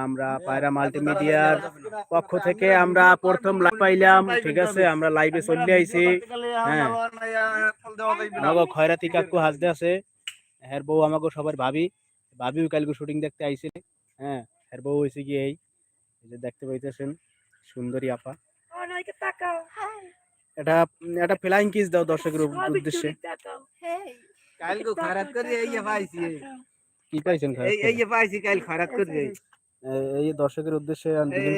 আমরা পায়রা মাল্টিমিডিয়ার পক্ষ থেকে আমরা প্রথম লাইভ পাইলাম ঠিক আছে আমরা লাইভে চলে আইছি। হ্যাঁ। আমাকে খয়রাতি কাকু হাসতে আছে। হ্যার বউ আমাকে সবার ভাবি। ভাবিও কালকে শুটিং দেখতে আইছিল হ্যাঁ হ্যার বউ হয়েছে কি এই যে দেখতে পাইতেছেন সুন্দরী আপা। এটা এটা ফ্লাইং কিস দাও দর্শকের উদ- উদ্দেশ্যে। কালকে খরাত করে এই যে পাইছি। কি পাইছেন এই এই যে পাইছি কাল খারাপ করে এই দর্শকের উদ্দেশ্যে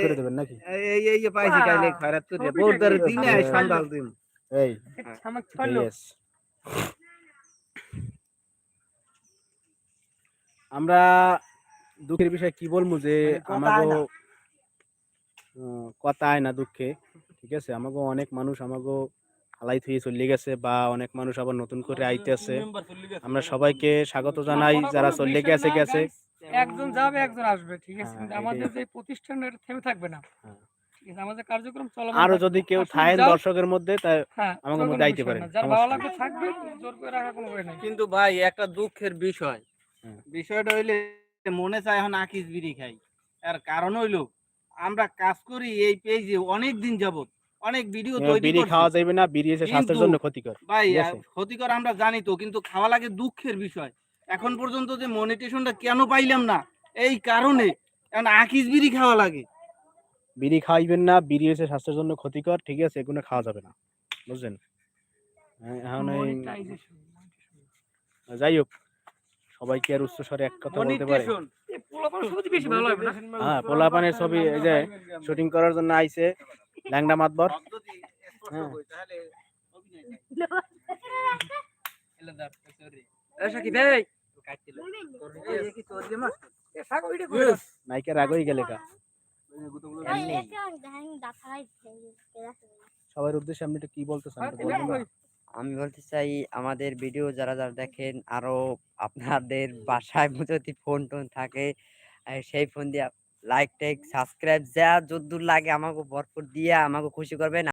করে দেবেন নাকি? এই এই পাইছি এই করে বহুত দর দিনে সন্ধ্যাল দিন এই. আমরা দুঃখের বিষয় কি বলব যে আমাগো আহ, কথা আয় না দুঃখে ঠিক আছে? আমাগো অনেক মানুষ আমাগো হালাই থুয়ে চলে গেছে বা অনেক মানুষ আবার নতুন করে আইতেছে আমরা সবাইকে স্বাগত জানাই যারা চলে গেছে গেছে। একজন যাবে একজন আসবে ঠিক আছে? হ্যাঁ। আমাদের যে প্রতিষ্ঠান এটা থেমে থাকবে না। হ্যাঁ। ঠিক আছে আমাদের কার্যক্রম চলমান আরও যদি কেউ থাকেন দর্শকের মধ্যে তা হ্যাঁ আমাকে মধ্যে আইতে পারেন, না। যার সমস্যা ভালো লাগবে থাকবে জোর করে রাখার কোনো ভয় কিন্তু ভাই একটা দুঃখের বিষয়। বিষয়টা হইলে মনে চায় এখন আকিস বিড়ি খাই। আর কারণ হইল আমরা কাজ করি এই পেজে অনেক দিন যাবত অনেক ভিডিও তৈরি বিড়ি খাওয়া যাবে না বিড়ি এসে স্বাস্থ্যের জন্য ক্ষতিকর ভাই। ক্ষতিকর আমরা জানি তো কিন্তু খাওয়া লাগে দুঃখের বিষয়। এখন পর্যন্ত যে মনিটেশনটা কেন পাইলাম না এই কারণে। এখন আকিস বিড়ি খাওয়া লাগে। বিড়ি খাইবেন না বিড়ি হচ্ছে স্বাস্থ্যের জন্য ক্ষতিকর ঠিক আছে? এগুলো খাওয়া যাবে না বুঝলেন হ্যাঁ, এখন। যাই হোক সবাইকে আর উচ্চ স্বরে এক কথা বলতে পারে। হ্যাঁ পোলাপানের ছবি এই যে শুটিং করার জন্য আইছে। ল্যাংডা মাতবর। নাইকের আগেই গেলে কা সবার উদ্দেশ্যে আপনি কি বলতে চান? কই? আমি বলতে চাই আমাদের ভিডিও যারা যারা দেখেন আরও আপনাদের বাসায় যদি ফোন টোন থাকে সেই ফোন দিয়ে লাইক টাইক সাবস্ক্রাইব যা যদ্দূর লাগে আমাকে ভরপুর দিয়ে আমাকে খুশি করবেন।